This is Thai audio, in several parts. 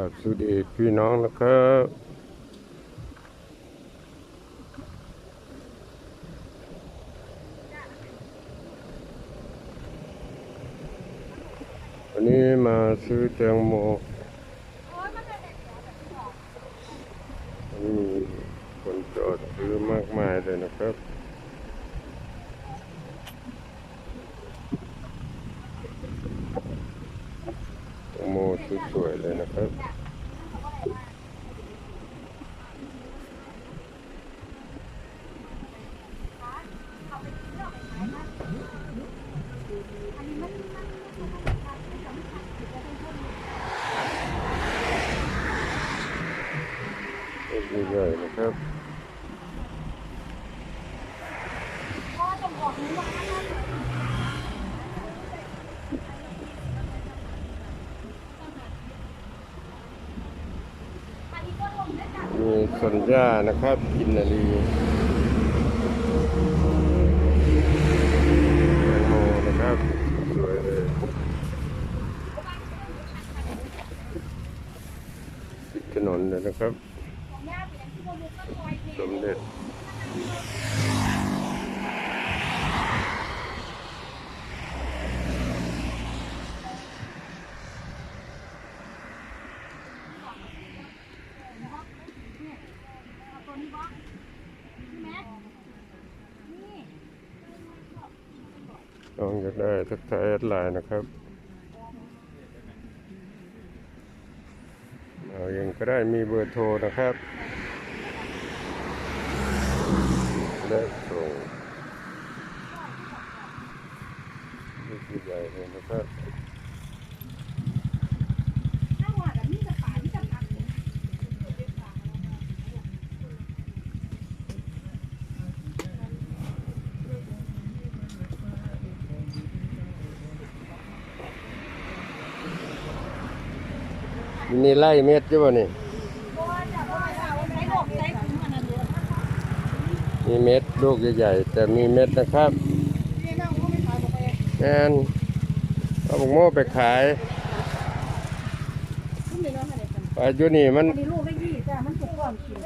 ครับสวัสดีพี่น้องนะครับวันนี้มาซื้อแตงโมมีคนจอดซื้อมากมายเลยนะครับ แตงโม สวยๆเลยนะครับใหญ่ๆนะครับ มีสัญญานะครับกินนารีแตงโมนะครับ สวยเลยติดถนนเลยนะครับ สมเด็จ ลองอยากได้ทักทายแอดไลน์นะครับเอาเองก็ได้มีเบอร์โทรนะครับ และส่งลูกใหญ่ๆเลยนะครับ มีไล่เม็ดอยู่บ่นี่มีเม็ดลูกใหญ่ๆแต่มีเม็ดนะครับแอนเอาบุกโม่ไปขายไปอยู่นี่มันมีลูกได้ยี่จ้ะมันสุกก่อนกิน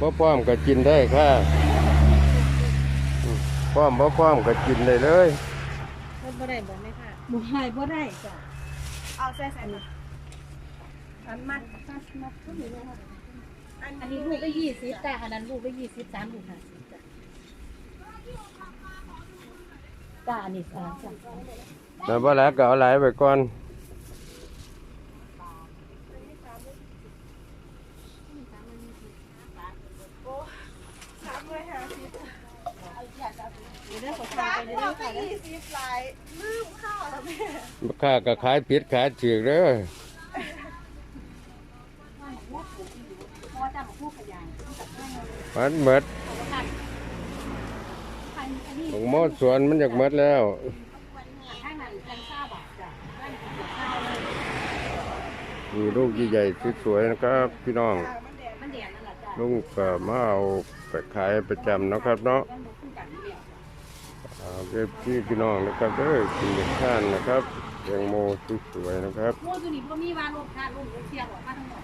บ่ป้อมก็กินได้ค่ะอืมป้อมบ่ป้อมก็กินได้เลย บ่ได้บ่ไม่ค่ะบ่ได้บ่ได้จ้ะเอาใส่ใส่มาอันมัดมัดมัดขึ้นเลยค่ะอันนี้ลูกได้ยี่สิบจ้ะอันนั้นลูกได้ยี่สิบสามลูกห้าสิบจ้ะจ้ะอันนี้อ่าจ้ะแล้วบ่แล้วก็เอาหลายไปก่อน ยวเรื่องของทางไปเรื่อยๆค่ะแล้วบ่ค่าก็ขายผิดขายถูกเด้อเพราะว่าจ้ะของผู้ขยันที่ตัดให้เรามันหมดค่ะอันอันนี้ของโมดสวนมันอยากหมดแล้วข้างนั้นกันทราบอะจ้ะข้างนั้นข้าวเลยมีลูกใหญ่ๆสวยๆนะครับ พี่น้องมันแดดนั่นแหละจ้ะลุงก็มาเอาไปขายประจำเนาะครับเนาะ มันบ่คู่กันเอาเก็บพี่พี่น้องนะครับเออกินเด็กข้านนะครับแตงโมสวยๆนะครับโมตัวนี้ก็มีวานลมค่ะลมเชียงออกมาทั้งหมด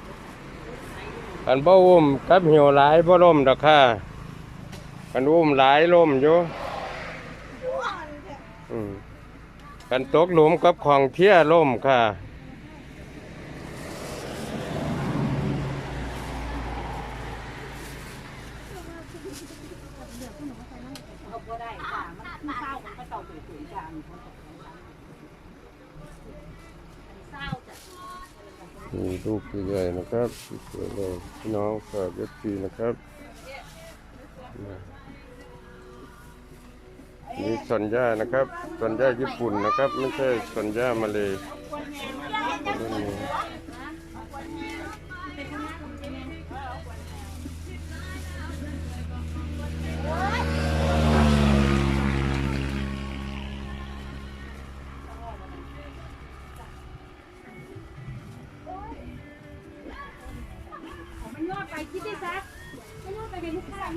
อันบ่อุ้มกับเหี่ยวหลายบ่ล่มดอกค่ะกันอุ้มหลายล่มอยู่อืมกันตกหลุมกับของเที่ยล่มค่ะ เอาบ่ได้จ้ะมันคือเศร้ามันก็เต่าตุ๋ยๆจ้ะมีคนตกเศร้าจ้ะ มี ลูกใหญ่ๆนะครับสวยเลยพี่น้องฝากเอฟซีนะครับนี่สัญญานะครับ สัญญาญี่ปุ่นนะครับ ไม่ใช่สัญญามาเลยรุ่นนี้มันย ย่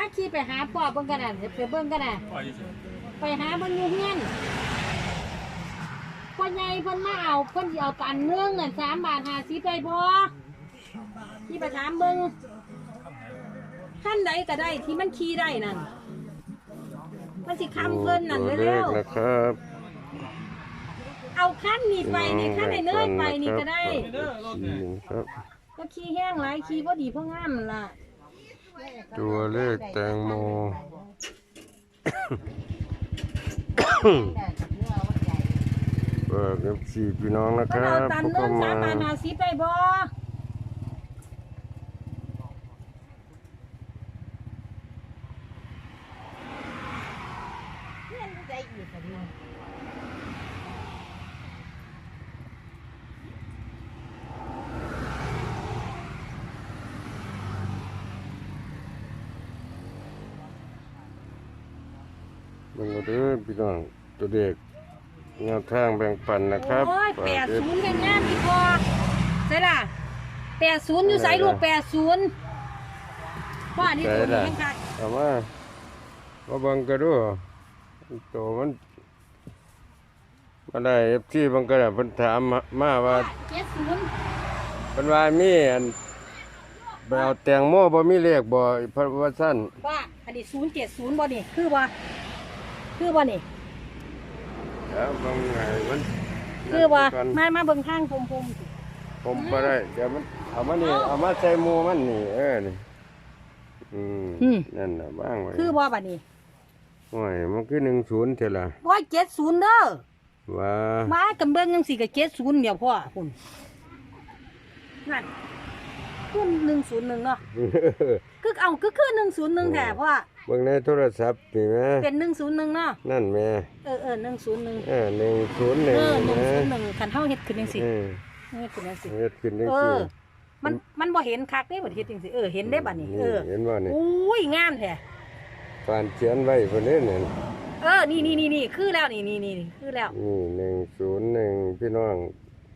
าขี่ไปหาปอบเบิ่งกันน่ะเดี๋ไปเบิ่งกันน่ะไปหาเบิ่งอยู่เงี้ยคนใหญ่คพิ่นมาเอาเพิ่นสิเอาตันเนื่องเงินสามบาทห้าสิบได้บ่ที่ไปถามเบิ่งขั้นใดก็ได้ที่มันขี่ได้นั่น มันสิคำเพิ่นนั่นตัวเลเร็ขวนะครับๆเอาขั้นนี้ไปนี่ขั้นไอ้เนยไปนี่ก็ได้สี่หนึ่งครับ ก็ขี้แห้งหลายขี้บ่ดีเพราะงามนั่นล่ะตัวเลขแตงโม เปิดกับสี่พี่น้องนะคเพิ่นรัเอาบตันพวกเนื่ก็องมา3บาท50ได้บ่ มึงก็เด้อพี่น้องตัวเด็กแนวทางแบ่งปันนะครับโอ้ยฝากแปดเอฟศูนย์กันงามพี่พอใช่ล่ะแปดศูนย์อยู่ใส่ลูกแปดศูนย์พ่ออันนี้ตัวนี้แห้งคักเอามามาเบังกระดูตัวมันมาได้เอฟซีบังกระเพิ่นถามมามาว่าเจ็ดศูนย์เพิ่นว่ามีอันไปเอาแตงโมบ่มีเลขบ่เพิ่นว่าซั่นว่าอันนี้ศูนย์เจ็ดศูนย์บ่นี่คือบ่ คือบ่นี่แล้วบางไงมันคือบ่กันมามาเบิ่งทางพรมพรมผมบ่ได้เดี๋ยวมันเอามานี่เอามาใส่หมูมันนี่เออนี่อืมนั่นน่ะบ้างไว้คือบ่บัดนี้โอ้ยมันคือ10เท่าล่ะร้อยเจ็ดศูนย์เด้อว่ามากันเบิ่งจังสี่กับเจ็ดศูนย์เดี๋ยวพ่อคุณนั่นคือหนึ่งศูนย์หนึ่งเนาะ คือเอาคือคือหนึ่งศูนย์หนึ่งแท้พ่อเบิ่งในโทรศัพท์นี่แม่เป็นหนึ่งศูนย์หนึ่งเนาะนั่นแม่เออเออหนึ่งศูนย์หนึ่งเออ101เออหนึ่งนะศูนย์หนึ่งคันเท่าเฮ็ดขึ้นจังสี่เออเฮ็ดขึ้นจังสี่เฮ็ดขึ้นจังเอซี่อมันมันบ่เห็นคักเด้บ่เฮ็ดจังซี่เออเห็นได้บัดนี้เออเห็นบ่นี่อุ้ยงามแท้ปานเขียนไว้เพิ่นนี่นี่เออนี่นี่นี่นี่คือแล้วนี่นี่นี่นี่คือแล้ว นี่101พี่น้อง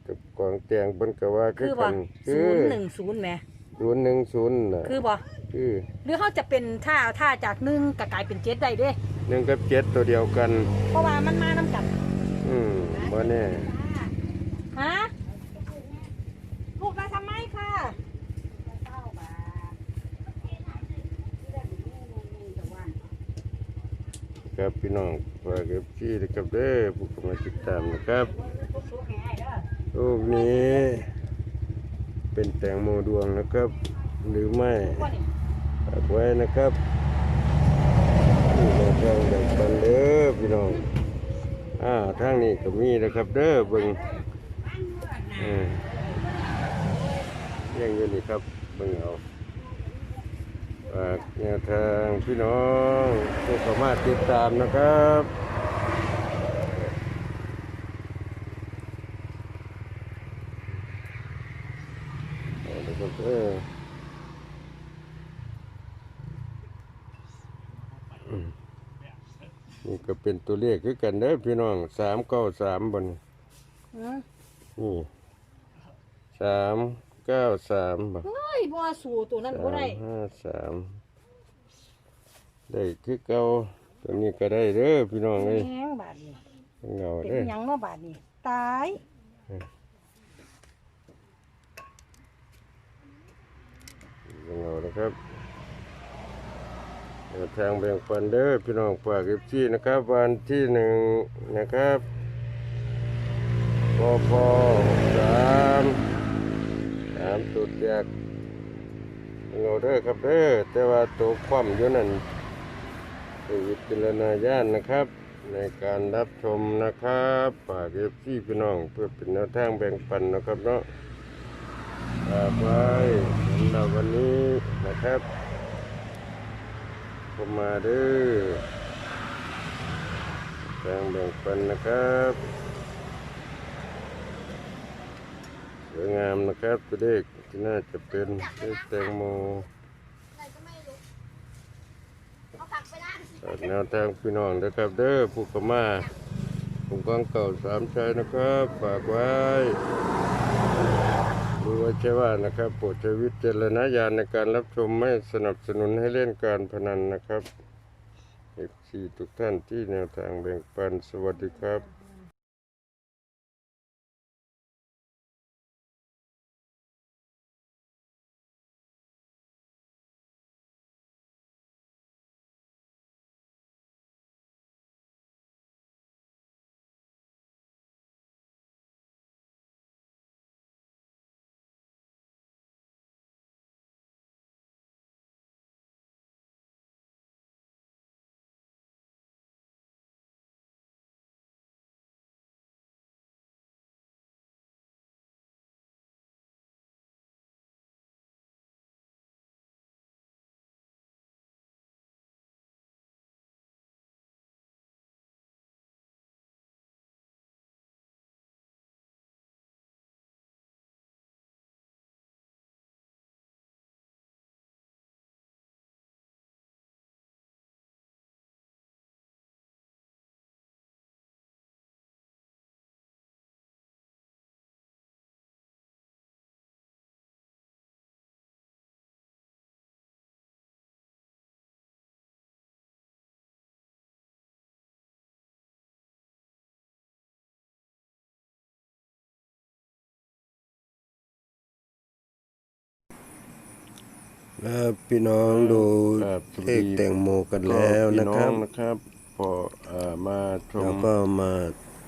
กับกองแตงเพิ่นก็ว่าคืคืออบ่กันศูนย์หนึ่งศูนย์แหม 010น่ะคือบ่คือหรือเขาจะเป็นถ้าถ้าจากหนึ่งก็กลายเป็นเจ็ดได้เด้ หนึ่งกับเจ็ดตัวเดียวกัน เพราะว่ามันมานํกันอืมบ่แน่ฮะลูกมาทำไมค่ะครับพี่น้องฝากเอฟซีนะครับเด้อผู้กำลังติดตามนะครับรูปนี้ เป็นแตงโมดวงนะครับ หรือไม่ฝากไว้นะครับนี่เราทางแบ่งปันเด้อพี่น้องอ่าทางนี้ก็มีนะครับ เด้อเบิ่งเออยังอยู่นี่ครับเบิ่งเอาฝากแนวทางพี่น้องผู้สามารถติดตามนะครับ เอาละครับเอออืมนี่ก็เป็นตัวเลขคือกันเด้อพี่น้องสามเก้าสามบนอืมนี่สามเก้าสามบเฮ้ยบ่สู่ตัวนั้นบ่สามได้ห้าสามได้คือเก่าตัวนี้ก็ได้เด้อพี่น้องเอ้ยแหงบาดนี้เงาเป็นเด้อหยังเนาะบาดนี้ตาย เงานะครับแทางแบ่งปันเด้อพี่น้องฝากเอฟซีนะครับ วันที่หนึ่งนะครับปอปอสามสามตัวแจกเงาเด้อครับเด้อแต่ว่าตัวความอยู่นั่นคือวิจารณญาณนะครับ ในการรับชมนะครับฝากเอฟซีพี่น้องเพื่อเป็นแนวทางแบ่งปันนะครับเนาะ ฝากไว้สำหรับวันนี้นะครับผมมาด้อแบ่งแบ่งปันนะครับสวยงามนะครับตัวเลขที่น่าจะเป็นเลขแตงโมแนวทางพี่น้องนะครับ เด้อผู้กมาผมกองเก่าสามชัยนะครับ ฝากไว้ ดูว่าแค่ว่านะครับโปรดใช้วิจารณญาณในการรับชมไม่สนับสนุนให้เล่นการพนันนะครับเอฟซีทุกท่านที่แนวทางแบ่งปันสวัสดีครับ ครับพี่น้องดูครับเลขแตงโมกันแล้วนะครับก็พี่องนะครับพอเอ่อมาชมแล้วก็มา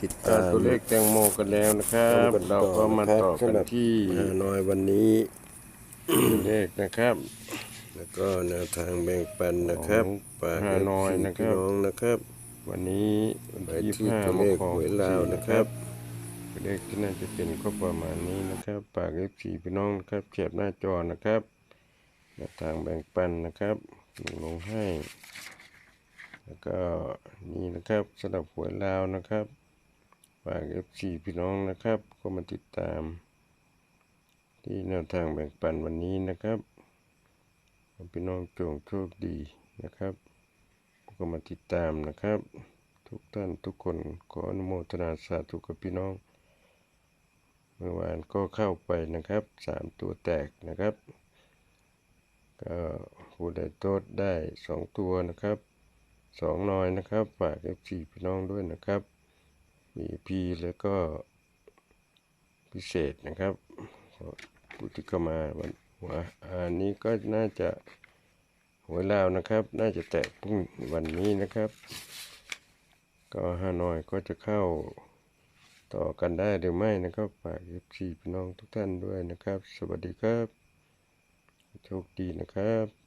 ติดอ่าตามตัวเลขแตงโมกันแล้วนะครับกันเราก็มาต่อสำกันหรับที่ฮานอยวันนี้ตัวเลขนะครับ แล้วก็แนวทางแบ่งปันนะครับของฝากฮานอยให้นะครับพี่น้องนะครับ วันนี้วันไปที่ที่25ตัวเลขมกราคมหวยลาวนะครับตัวเลขที่น่าจะเป็นก็ประมาณนี้นะครับฝากเอฟซีพี่น้องนะครับเขียบหน้าจอนะครับ แนวทางแบ่งปันนะครับลงให้ แล้วก็นี่นะครับสำหรับหวยลาวนะครับฝากเอฟซีพี่น้องนะครับ ก็มาติดตาม ที่แนวทางแบ่งปันวันนี้นะครับพี่น้องจงโชคดีนะครับก็มาติดตามนะครับ ทุกท่านทุกคนขออนุโมทนาสาธุกับพี่น้อง เมื่อวานก็เข้าไปนะครับสามตัวแตกนะครับ ก็ผู้ใดโตดได้สองตัวนะครับสองน้อยนะครับฝากเอฟซีพี่น้องด้วยนะครับ มีพีแล้วก็พิเศษนะครับผู้ที่เข้ามาวันหัวอันนี้ก็น่าจะหวยลาวนะครับ น่าจะแตกพรุ่งวันนี้นะครับ ก็ห้าน้อยก็จะเข้าต่อกันได้หรือไม่นะครับฝากเอฟซีพี่น้องทุกท่านด้วยนะครับ สวัสดีครับ โชคดีนะครับ